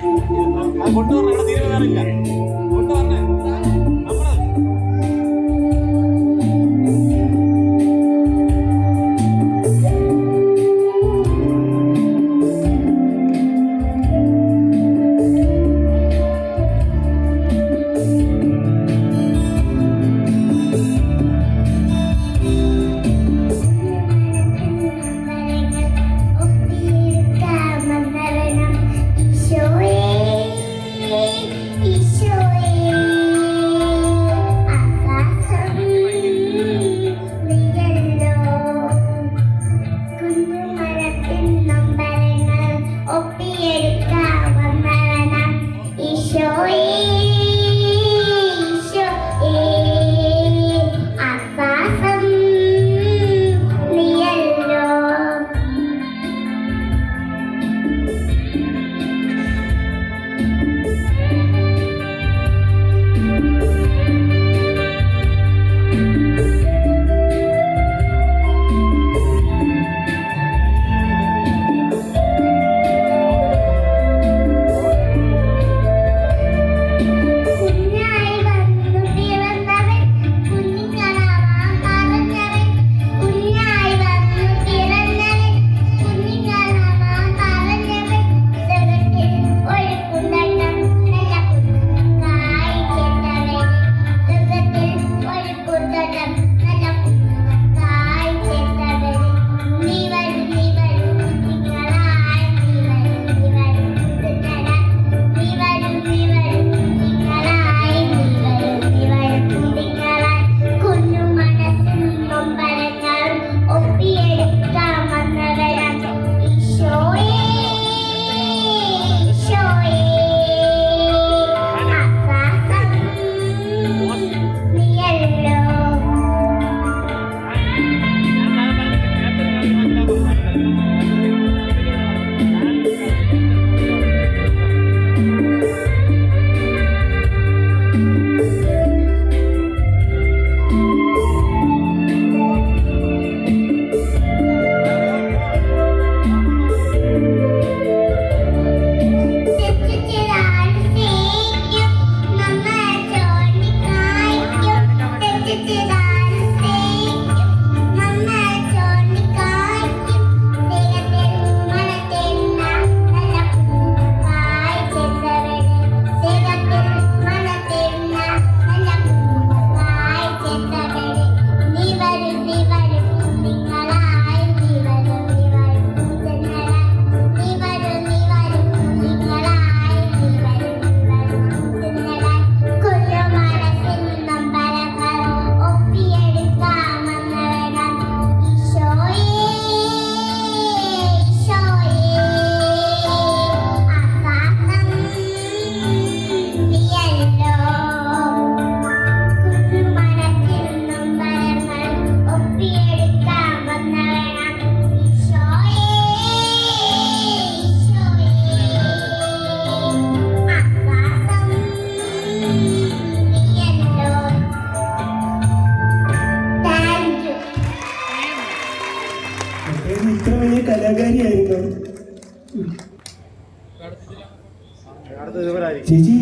കൊണ്ടുവരണം തീരെ വേറില്ല ഇത്ര വലിയ കലാകാരിയായിരുന്നു ചേച്ചി